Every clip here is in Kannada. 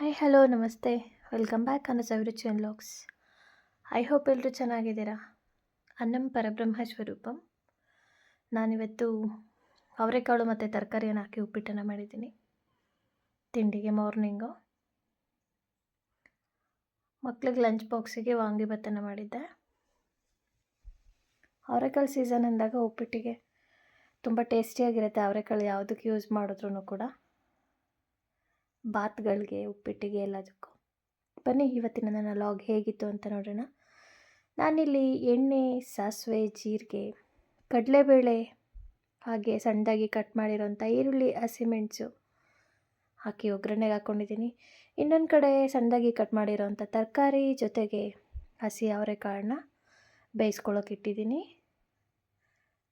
ಹಾಯ್ ಹಲೋ ನಮಸ್ತೆ ವೆಲ್ಕಮ್ ಬ್ಯಾಕ್ ಅನ್ನ ಸವಿರುಚಿಯನ್ ಲಾಗ್ಸ್ ಐ ಹೋಪ್ ಎಲ್ಲರೂ ಚೆನ್ನಾಗಿದ್ದೀರಾ? ಅನ್ನಂ ಪರಬ್ರಹ್ಮ ಸ್ವರೂಪಂ. ನಾನಿವತ್ತು ಅವರೆಕಾಳು ಮತ್ತು ತರಕಾರಿಯನ್ನು ಹಾಕಿ ಉಪ್ಪಿಟ್ಟನ್ನು ಮಾಡಿದ್ದೀನಿ. ತಿಂಡಿಗೆ ಮಾರ್ನಿಂಗು. ಮಕ್ಳಿಗೆ ಲಂಚ್ ಬಾಕ್ಸಿಗೆ ವಾಂಗಿಭತ್ತನ್ನು ಮಾಡಿದ್ದೆ. ಅವರೆಕಾಳು ಸೀಸನ್ ಅಂದಾಗ ಉಪ್ಪಿಟ್ಟಿಗೆ ತುಂಬ ಟೇಸ್ಟಿಯಾಗಿರುತ್ತೆ ಅವರೆಕಾಳು ಯಾವುದಕ್ಕೆ ಯೂಸ್ ಮಾಡಿದ್ರೂ ಕೂಡ. ಬಾತ್ಗಳಿಗೆ, ಉಪ್ಪಿಟ್ಟಿಗೆ ಎಲ್ಲದಕ್ಕೂ. ಬನ್ನಿ, ಇವತ್ತಿನ ನನ್ನ ಲಾಗ್ ಹೇಗಿತ್ತು ಅಂತ ನೋಡೋಣ. ನಾನಿಲ್ಲಿ ಎಣ್ಣೆ, ಸಾಸಿವೆ, ಜೀರಿಗೆ, ಕಡಲೆಬೇಳೆ ಹಾಗೆ ಸಣ್ಣದಾಗಿ ಕಟ್ ಮಾಡಿರೋಂಥ ಈರುಳ್ಳಿ ಹಸಿಮೆಣಸು ಹಾಕಿ ಒಗ್ಗರಣೆಗೆ ಹಾಕ್ಕೊಂಡಿದ್ದೀನಿ ಇನ್ನೊಂದು ಕಡೆ ಸಣ್ಣದಾಗಿ ಕಟ್ ಮಾಡಿರೋಂಥ ತರಕಾರಿ ಜೊತೆಗೆ ಹಸಿ ಅವರೆಕಾಳನ್ನ ಬೇಯಿಸ್ಕೊಳ್ಳೋಕೆ ಇಟ್ಟಿದ್ದೀನಿ.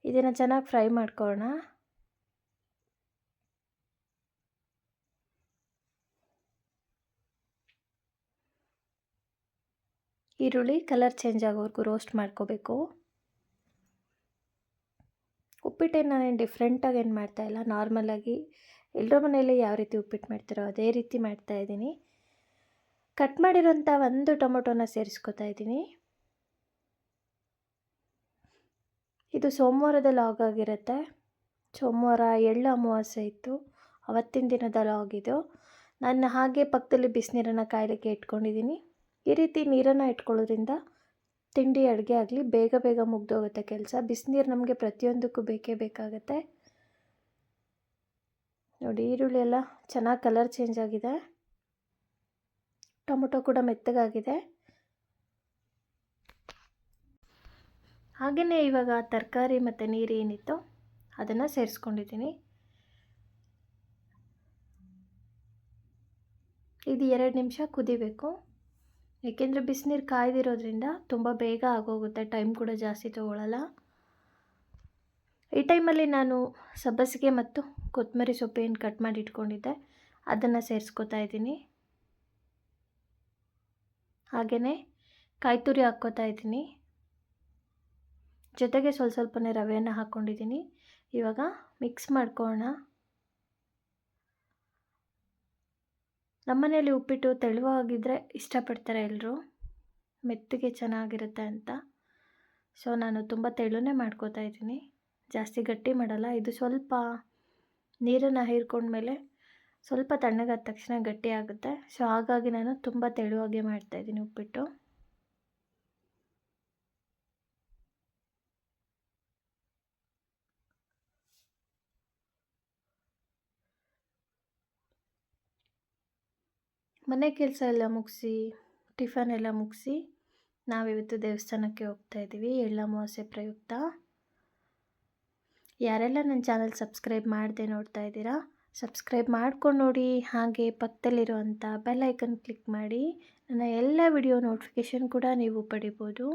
ಇದನ್ನು ಚೆನ್ನಾಗಿ ಫ್ರೈ ಮಾಡ್ಕೊಳ್ಳೋಣ. ಈರುಳ್ಳಿ ಕಲರ್ ಚೇಂಜ್ ಆಗೋವರೆಗೂ ರೋಸ್ಟ್ ಮಾಡ್ಕೋಬೇಕು. ಉಪ್ಪಿಟ್ಟೇನು ನಾನೇನು ಡಿಫ್ರೆಂಟಾಗಿ ಏನು ಮಾಡ್ತಾ ಇಲ್ಲ. ನಾರ್ಮಲಾಗಿ ಎಲ್ಲರ ಮನೆಯಲ್ಲಿ ಯಾವ ರೀತಿ ಉಪ್ಪಿಟ್ಟು ಮಾಡ್ತಾರೋ ಅದೇ ರೀತಿ ಮಾಡ್ತಾ ಇದ್ದೀನಿ. ಕಟ್ ಮಾಡಿರೋಂಥ ಒಂದು ಟೊಮೊಟೊನ ಸೇರಿಸ್ಕೊತಾ ಇದ್ದೀನಿ. ಇದು ಸೋಮವಾರದ ಲಾಗ್ ಆಗಿರುತ್ತೆ. ಸೋಮವಾರ ಎಳ್ಳು ಅಮಾವಾಸ್ಯೆ ಇತ್ತು. ಅವತ್ತಿನ ದಿನದ ಲಾಗ್ ಇದು. ನಾನು ಹಾಗೆ ಪಕ್ಕದಲ್ಲಿ ಬಿಸಿನೀರನ್ನು ಕಾಯಲಿಕ್ಕೆ ಇಟ್ಕೊಂಡಿದ್ದೀನಿ. ಈ ರೀತಿ ನೀರನ್ನು ಇಟ್ಕೊಳ್ಳೋದ್ರಿಂದ ತಿಂಡಿ, ಅಡುಗೆ ಆಗಲಿ ಬೇಗ ಬೇಗ ಮುಗ್ದೋಗುತ್ತೆ ಕೆಲಸ. ಬಿಸಿನೀರು ನಮಗೆ ಪ್ರತಿಯೊಂದಕ್ಕೂ ಬೇಕೇ ಬೇಕಾಗುತ್ತೆ. ನೋಡಿ ಈರುಳ್ಳಿ ಎಲ್ಲ ಚೆನ್ನಾಗಿ ಕಲರ್ ಚೇಂಜ್ ಆಗಿದೆ. ಟೊಮೊಟೊ ಕೂಡ ಮೆತ್ತಗಾಗಿದೆ. ಹಾಗೆಯೇ ಇವಾಗ ತರಕಾರಿ ಮತ್ತು ನೀರು ಏನಿತ್ತು ಅದನ್ನು ಸೇರಿಸ್ಕೊಂಡಿದ್ದೀನಿ. ಇದು ಎರಡು ನಿಮಿಷ ಕುದಿಬೇಕು. ಏಕೆಂದರೆ ಬಿಸಿನೀರು ಕಾಯ್ದಿರೋದ್ರಿಂದ ತುಂಬ ಬೇಗ ಆಗೋಗುತ್ತೆ ಟೈಮ್ ಕೂಡ ಜಾಸ್ತಿ ತೊಗೊಳ್ಳಲ್ಲ ಈ ಟೈಮಲ್ಲಿ ನಾನು ಸಬ್ಬಸಿಗೆ ಮತ್ತು ಕೊತ್ತಂಬರಿ ಸೊಪ್ಪು ಏನು ಕಟ್ ಮಾಡಿ ಇಟ್ಕೊಂಡಿದ್ದೆ, ಅದನ್ನು ಸೇರಿಸ್ಕೊತಾ ಇದ್ದೀನಿ. ಹಾಗೆಯೇ ಕಾಯಿ ತುರಿ ಹಾಕ್ಕೋತಾ ಇದ್ದೀನಿ. ಜೊತೆಗೆ ಸ್ವಲ್ಪ ಸ್ವಲ್ಪನೇ ರವೆಯನ್ನು ಹಾಕ್ಕೊಂಡಿದ್ದೀನಿ ಇವಾಗ ಮಿಕ್ಸ್ ಮಾಡ್ಕೊಳ್ಳೋಣ ನಮ್ಮನೇಲಿ ಉಪ್ಪಿಟ್ಟು ತೆಳುವಾಗಿದ್ದರೆ ಇಷ್ಟಪಡ್ತಾರೆ ಎಲ್ಲರೂ ಮೆತ್ತಗೆ ಚೆನ್ನಾಗಿರುತ್ತೆ ಅಂತ. ಸೊ ನಾನು ತುಂಬ ತೆಳುನೇ ಮಾಡ್ಕೋತಾ ಇದ್ದೀನಿ. ಜಾಸ್ತಿ ಗಟ್ಟಿ ಮಾಡಲ್ಲ. ಇದು ಸ್ವಲ್ಪ ನೀರನ್ನು ಹೀರ್ಕೊಂಡ್ಮೇಲೆ ಸ್ವಲ್ಪ ತಣ್ಣಗಾದ ತಕ್ಷಣ ಗಟ್ಟಿ ಆಗುತ್ತೆ. ಸೊ ಹಾಗಾಗಿ ನಾನು ತುಂಬ ತೆಳುವಾಗೆ ಮಾಡ್ತಾಯಿದ್ದೀನಿ ಉಪ್ಪಿಟ್ಟು. ಮನೆ ಕೆಲಸ ಎಲ್ಲ ಮುಗಿಸಿ, ಟಿಫನ್ ಎಲ್ಲ ಮುಗಿಸಿ, ನಾವಿವತ್ತು ದೇವಸ್ಥಾನಕ್ಕೆ ಹೋಗ್ತಾ ಇದ್ದೀವಿ ಎಳ್ಳಮಾವಾಸ್ಯೆ ಪ್ರಯುಕ್ತ. ಯಾರೆಲ್ಲ ನನ್ನ ಚಾನಲ್ ಸಬ್ಸ್ಕ್ರೈಬ್ ಮಾಡದೆ ನೋಡ್ತಾ ಇದ್ದೀರಾ, ಸಬ್ಸ್ಕ್ರೈಬ್ ಮಾಡ್ಕೊಂಡು ನೋಡಿ, ಹಾಗೆ ಪಕ್ಕದಲ್ಲಿರುವಂಥ ಬೆಲ್ ಐಕನ್ ಕ್ಲಿಕ್ ಮಾಡಿ, ನನ್ನ ಎಲ್ಲ ವಿಡಿಯೋ ನೋಟಿಫಿಕೇಷನ್ ಕೂಡ ನೀವು ಪಡಿಬೋದು.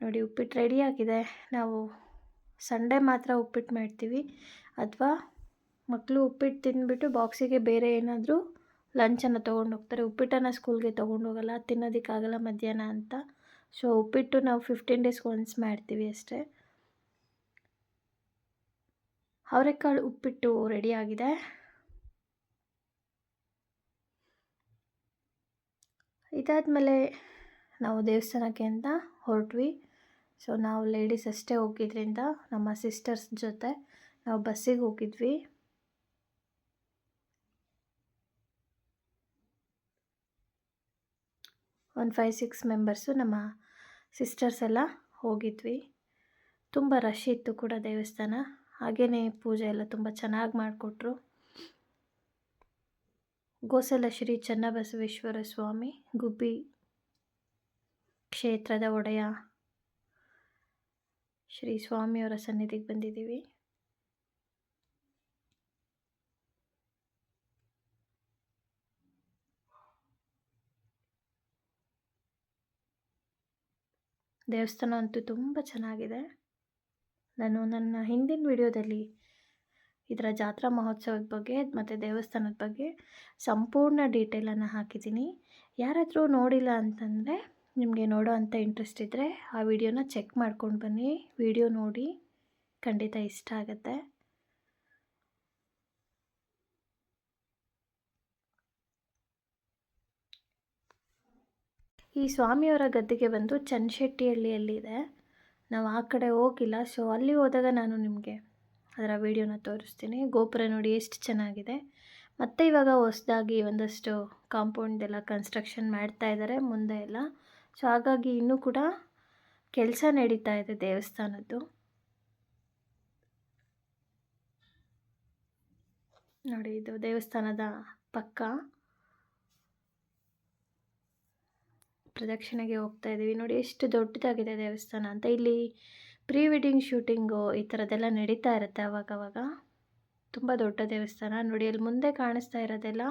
ನೋಡಿ, ಉಪ್ಪಿಟ್ಟು ರೆಡಿಯಾಗಿದೆ ನಾವು ಸಂಡೇ ಮಾತ್ರ ಉಪ್ಪಿಟ್ಟು ಮಾಡ್ತೀವಿ ಅಥವಾ ಮಕ್ಕಳು ಉಪ್ಪಿಟ್ಟು ತಿಂದ್ಬಿಟ್ಟು ಬಾಕ್ಸಿಗೆ ಬೇರೆ ಏನಾದರೂ ಲಂಚನ್ನು ತೊಗೊಂಡು ಹೋಗ್ತಾರೆ ಉಪ್ಪಿಟ್ಟನ್ನು ಸ್ಕೂಲ್ಗೆ ತೊಗೊಂಡು ಹೋಗಲ್ಲ ತಿನ್ನೋದಕ್ಕಾಗಲ್ಲ ಮಧ್ಯಾಹ್ನ ಅಂತ. ಸೊ ಉಪ್ಪಿಟ್ಟು ನಾವು ಫಿಫ್ಟೀನ್ ಡೇಸ್ಗೆ ಒನ್ಸ್ ಮಾಡ್ತೀವಿ ಅಷ್ಟೇ. ಅವರೆಕಾಳು ಉಪ್ಪಿಟ್ಟು ರೆಡಿಯಾಗಿದೆ ಇದಾದಮೇಲೆ ನಾವು ದೇವಸ್ಥಾನಕ್ಕೆ ಅಂತ ಹೊರಟ್ವಿ. ಸೊ ನಾವು ಲೇಡೀಸ್ ಅಷ್ಟೇ ಹೋಗಿದ್ರಿಂದ ನಮ್ಮ ಸಿಸ್ಟರ್ಸ್ ಜೊತೆ ನಾವು ಬಸ್ಸಿಗೆ ಹೋಗಿದ್ವಿ. ಒಂದು ಫೈವ್ ಸಿಕ್ಸ್ ಮೆಂಬರ್ಸು ನಮ್ಮ ಸಿಸ್ಟರ್ಸ್ ಎಲ್ಲ ಹೋಗಿದ್ವಿ. ತುಂಬ ರಶ್ ಇತ್ತು ಕೂಡ ದೇವಸ್ಥಾನ. ಹಾಗೆಯೇ ಪೂಜೆ ಎಲ್ಲ ತುಂಬ ಚೆನ್ನಾಗಿ ಮಾಡಿಕೊಟ್ರು. ಗೋಸಲ ಶ್ರೀ ಚನ್ನಬಸವೇಶ್ವರ ಸ್ವಾಮಿ, ಗುಬ್ಬಿ ಕ್ಷೇತ್ರದ ಒಡೆಯ ಶ್ರೀ ಸ್ವಾಮಿಯವರ ಸನ್ನಿಧಿಗೆ ಬಂದಿದ್ದೀವಿ. ದೇವಸ್ಥಾನ ಅಂತೂ ತುಂಬ ಚೆನ್ನಾಗಿದೆ. ನಾನು ನನ್ನ ಹಿಂದಿನ ವಿಡಿಯೋದಲ್ಲಿ ಇದರ ಜಾತ್ರಾ ಮಹೋತ್ಸವದ ಬಗ್ಗೆ ಮತ್ತು ದೇವಸ್ಥಾನದ ಬಗ್ಗೆ ಸಂಪೂರ್ಣ ಡೀಟೇಲನ್ನು ಹಾಕಿದ್ದೀನಿ. ಯಾರಾದರೂ ನೋಡಿಲ್ಲ ಅಂತಂದರೆ ನಿಮಗೆ ನೋಡೋ ಅಂಥ ಇಂಟ್ರೆಸ್ಟ್ ಇದ್ದರೆ ಆ ವಿಡಿಯೋನ ಚೆಕ್ ಮಾಡ್ಕೊಂಡು ಬನ್ನಿ. ವಿಡಿಯೋ ನೋಡಿ ಖಂಡಿತ ಇಷ್ಟ ಆಗುತ್ತೆ. ಈ ಸ್ವಾಮಿಯವರ ಗದ್ದೆಗೆ ಬಂದು ಚನ್ನಶೆಟ್ಟಿಹಳ್ಳಿಯಲ್ಲಿದೆ. ನಾವು ಆ ಕಡೆ ಹೋಗಿಲ್ಲ ಸೊ ಅಲ್ಲಿ ಹೋದಾಗ ನಾನು ನಿಮಗೆ ಅದರ ವೀಡಿಯೋನ ತೋರಿಸ್ತೀನಿ. ಗೋಪುರ ನೋಡಿ ಎಷ್ಟು ಚೆನ್ನಾಗಿದೆ. ಮತ್ತು ಇವಾಗ ಹೊಸದಾಗಿ ಒಂದಷ್ಟು ಕಾಂಪೌಂಡ್ ಎಲ್ಲ ಕನ್ಸ್ಟ್ರಕ್ಷನ್ ಮಾಡ್ತಾ ಇದ್ದಾರೆ ಮುಂದೆ ಎಲ್ಲ. ಸೊ ಹಾಗಾಗಿ ಇನ್ನೂ ಕೂಡ ಕೆಲಸ ನಡೀತಾ ಇದೆ ದೇವಸ್ಥಾನದ್ದು. ನೋಡಿ ಇದು ದೇವಸ್ಥಾನದ ಪಕ್ಕ. ಪ್ರದಕ್ಷಿಣೆಗೆ ಹೋಗ್ತಾ ಇದ್ದೀವಿ. ನೋಡಿ, ಎಷ್ಟು ದೊಡ್ಡದಾಗಿದೆ ದೇವಸ್ಥಾನ ಅಂತ. ಇಲ್ಲಿ ಪ್ರೀ ವೆಡ್ಡಿಂಗ್ ಶೂಟಿಂಗು ಈ ಥರದ್ದೆಲ್ಲ ನಡೀತಾ ಇರುತ್ತೆ ಅವಾಗವಾಗ. ತುಂಬ ದೊಡ್ಡ ದೇವಸ್ಥಾನ. ನೋಡಿ, ಅಲ್ಲಿ ಮುಂದೆ ಕಾಣಿಸ್ತಾ ಇರೋದೆಲ್ಲ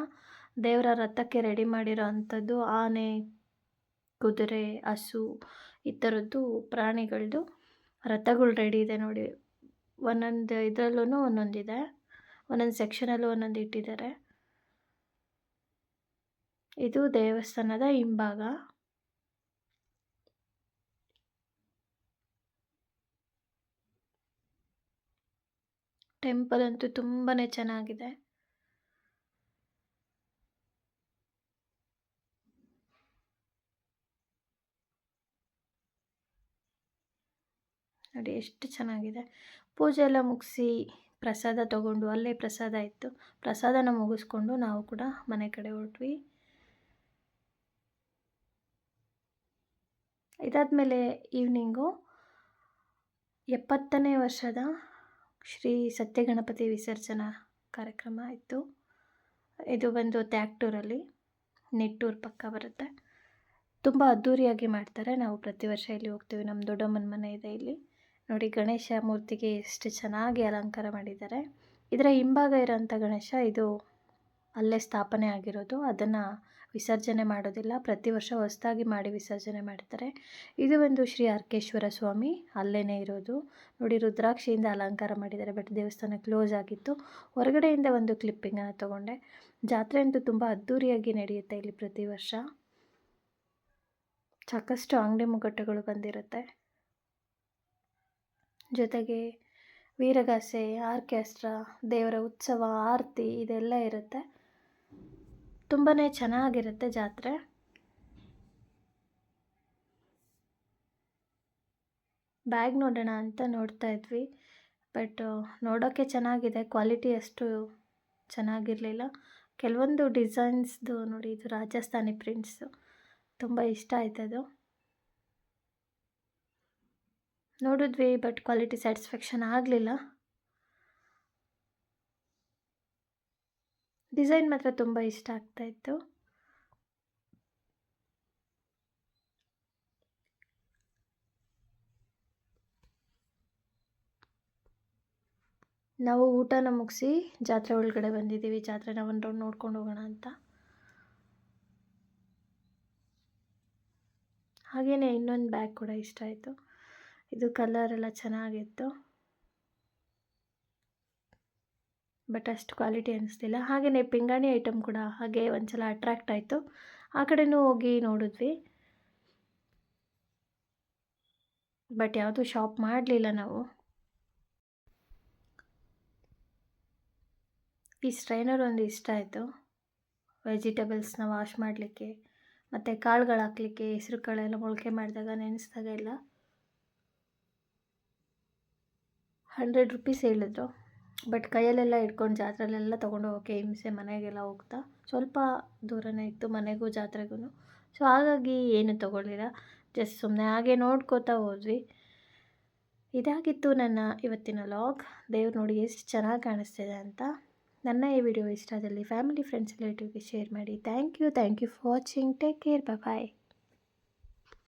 ದೇವರ ರಥಕ್ಕೆ ರೆಡಿ ಮಾಡಿರೋ ಅಂಥದ್ದು ಆನೆ, ಕುದುರೆ, ಹಸು, ಈ ಥರದ್ದು ಪ್ರಾಣಿಗಳದ್ದು ರಥಗಳು ರೆಡಿ ಇದೆ ನೋಡಿ. ಒಂದೊಂದು ಇದರಲ್ಲೂ ಒಂದೊಂದಿದೆ ಒಂದೊಂದು ಸೆಕ್ಷನಲ್ಲೂ ಒಂದೊಂದು ಇಟ್ಟಿದ್ದಾರೆ. ಇದು ದೇವಸ್ಥಾನದ ಹಿಂಭಾಗ. ಟೆಂಪಲ್ ಅಂತೂ ತುಂಬಾ ಚೆನ್ನಾಗಿದೆ. ನೋಡಿ ಎಷ್ಟು ಚೆನ್ನಾಗಿದೆ. ಪೂಜೆ ಎಲ್ಲ ಮುಗಿಸಿ ಪ್ರಸಾದ ತಗೊಂಡು ಅಲ್ಲೇ ಪ್ರಸಾದ ಇತ್ತು. ಪ್ರಸಾದನ ಮುಗಿಸ್ಕೊಂಡು ನಾವು ಕೂಡ ಮನೆ ಕಡೆ ಹೊರಟ್ವಿ. ಇದಾದಮೇಲೆ ಈವ್ನಿಂಗು ಎಪ್ಪತ್ತನೇ ವರ್ಷದ ಶ್ರೀ ಸತ್ಯಗಣಪತಿ ವಿಸರ್ಜನಾ ಕಾರ್ಯಕ್ರಮ ಇತ್ತು ಇದು ಬಂದು ತ್ಯಾಕ್ಟೂರಲ್ಲಿ ನೆಟ್ಟೂರು ಪಕ್ಕ ಬರುತ್ತೆ. ತುಂಬ ಅದ್ದೂರಿಯಾಗಿ ಮಾಡ್ತಾರೆ. ನಾವು ಪ್ರತಿ ವರ್ಷ ಇಲ್ಲಿ ಹೋಗ್ತೀವಿ. ನಮ್ಮ ದೊಡ್ಡಮ್ಮನ ಮನೆ ಇದೆ ಇಲ್ಲಿ. ನೋಡಿ, ಗಣೇಶ ಮೂರ್ತಿಗೆ ಎಷ್ಟು ಚೆನ್ನಾಗಿ ಅಲಂಕಾರ ಮಾಡಿದ್ದಾರೆ. ಇದರ ಹಿಂಭಾಗ ಇರೋಂಥ ಗಣೇಶ ಇದು ಅಲ್ಲೇ ಸ್ಥಾಪನೆ ಆಗಿರೋದು. ಅದನ್ನು ವಿಸರ್ಜನೆ ಮಾಡೋದಿಲ್ಲ. ಪ್ರತಿ ವರ್ಷ ಹೊಸದಾಗಿ ಮಾಡಿ ವಿಸರ್ಜನೆ ಮಾಡ್ತಾರೆ. ಇದು ಒಂದು ಶ್ರೀ ಅರ್ಕೇಶ್ವರ ಸ್ವಾಮಿ. ಅಲ್ಲೇ ಇರೋದು. ನೋಡಿ, ರುದ್ರಾಕ್ಷಿಯಿಂದ ಅಲಂಕಾರ ಮಾಡಿದ್ದಾರೆ, ಬಟ್ ದೇವಸ್ಥಾನ ಕ್ಲೋಸ್ ಆಗಿತ್ತು. ಹೊರಗಡೆಯಿಂದ ಒಂದು ಕ್ಲಿಪ್ಪಿಂಗನ್ನು ತೊಗೊಂಡೆ. ಜಾತ್ರೆ ಅಂತೂ ತುಂಬ ಅದ್ಧೂರಿಯಾಗಿ ನಡೆಯುತ್ತೆ ಇಲ್ಲಿ ಪ್ರತಿ ವರ್ಷ. ಸಾಕಷ್ಟು ಅಂಗಡಿ ಮುಗ್ಗಟ್ಟುಗಳು ಬಂದಿರುತ್ತೆ. ಜೊತೆಗೆ ವೀರಗಾಸೆ, ಆರ್ಕೆಸ್ಟ್ರಾ, ದೇವರ ಉತ್ಸವ, ಆರತಿ ಇದೆಲ್ಲ ಇರುತ್ತೆ. ತುಂಬಾ ಚೆನ್ನಾಗಿರುತ್ತೆ ಜಾತ್ರೆ. ಬ್ಯಾಗ್ ನೋಡೋಣ ಅಂತ ನೋಡ್ತಾ ಇದ್ವಿ. ಬಟ್ ನೋಡೋಕ್ಕೆ ಚೆನ್ನಾಗಿದೆ. ಕ್ವಾಲಿಟಿ ಅಷ್ಟು ಚೆನ್ನಾಗಿರಲಿಲ್ಲ. ಕೆಲವೊಂದು ಡಿಸೈನ್ಸ್ದು ನೋಡಿ, ಇದು ರಾಜಸ್ಥಾನಿ ಪ್ರಿಂಟ್ಸು ತುಂಬ ಇಷ್ಟ ಆಯ್ತದು ನೋಡಿದ್ವಿ, ಬಟ್ ಕ್ವಾಲಿಟಿ ಸ್ಯಾಟಿಸ್ಫ್ಯಾಕ್ಷನ್ ಆಗಲಿಲ್ಲ. ಡಿಸೈನ್ ಮಾತ್ರ ತುಂಬ ಇಷ್ಟ ಆಗ್ತಾಯಿತ್ತು ನಾವು ಊಟನ ಮುಗಿಸಿ ಜಾತ್ರೆ ಒಳಗಡೆ ಬಂದಿದ್ದೀವಿ. ಜಾತ್ರೆನ ಒಂದು ರೌಂಡ್ ನೋಡ್ಕೊಂಡು ಹೋಗೋಣ ಅಂತ. ಹಾಗೆಯೇ ಇನ್ನೊಂದು ಬ್ಯಾಗ್ ಕೂಡ ಇಷ್ಟ ಆಯಿತು. ಇದು ಕಲರ್ ಎಲ್ಲ ಚೆನ್ನಾಗಿತ್ತು. ಬಟ್ ಅಷ್ಟು ಕ್ವಾಲಿಟಿ ಅನ್ನಿಸ್ತಿಲ್ಲ. ಹಾಗೆಯೇ ಪಿಂಗಾಣಿ ಐಟಮ್ ಕೂಡ ಹಾಗೆ ಒಂದು ಸಲ ಅಟ್ರ್ಯಾಕ್ಟ್ ಆಯಿತು. ಆ ಕಡೆನೂ ಹೋಗಿ ನೋಡಿದ್ವಿ. ಬಟ್ ಯಾವುದೂ ಶಾಪ್ ಮಾಡಲಿಲ್ಲ ನಾವು. ಈ ಸ್ಟ್ರೈನರ್ ಒಂದು ಇಷ್ಟ ಆಯಿತು. ವೆಜಿಟೇಬಲ್ಸ್ನ ವಾಶ್ ಮಾಡಲಿಕ್ಕೆ, ಮತ್ತು ಕಾಳುಗಳು ಹಾಕ್ಲಿಕ್ಕೆ ಹೆಸ್ರು ಕಾಳೆಲ್ಲ ಮೊಳಕೆ ಮಾಡಿದಾಗ ನೆನೆಸಿದಾಗ ಎಲ್ಲ ಹಂಡ್ರೆಡ್ ರುಪೀಸ್ ಹೇಳಿದ್ರು. ಬಟ್ ಕೈಯಲ್ಲೆಲ್ಲ ಇಟ್ಕೊಂಡು ಜಾತ್ರೆಲೆಲ್ಲ ತೊಗೊಂಡು ಹೋಗೋಕ್ಕೆ ಹಿಂಸೆ ಮನೆಗೆಲ್ಲ ಹೋಗ್ತಾ ಸ್ವಲ್ಪ ದೂರನೇ ಇತ್ತು ಮನೆಗೂ ಜಾತ್ರೆಗೂ ಸೊ ಹಾಗಾಗಿ ಏನು ತೊಗೊಳ್ಳಿಲ್ಲ. ಜಸ್ಟ್ ಸುಮ್ಮನೆ ಹಾಗೆ ನೋಡ್ಕೋತಾ ಹೋದ್ವಿ. ಇದಾಗಿತ್ತು ನನ್ನ ಇವತ್ತಿನ ಲಾಗ್ ದೇವ್ರು ನೋಡಿ ಎಷ್ಟು ಚೆನ್ನಾಗಿ ಕಾಣಿಸ್ತಿದೆ ಅಂತ. ನನ್ನ ಈ ವಿಡಿಯೋ ಇಷ್ಟದಲ್ಲಿ ಫ್ಯಾಮಿಲಿ ಫ್ರೆಂಡ್ಸ್ ರಿಲೇಟಿವ್ಗೆ ಶೇರ್ ಮಾಡಿ. Thank you thank you for watching take care bye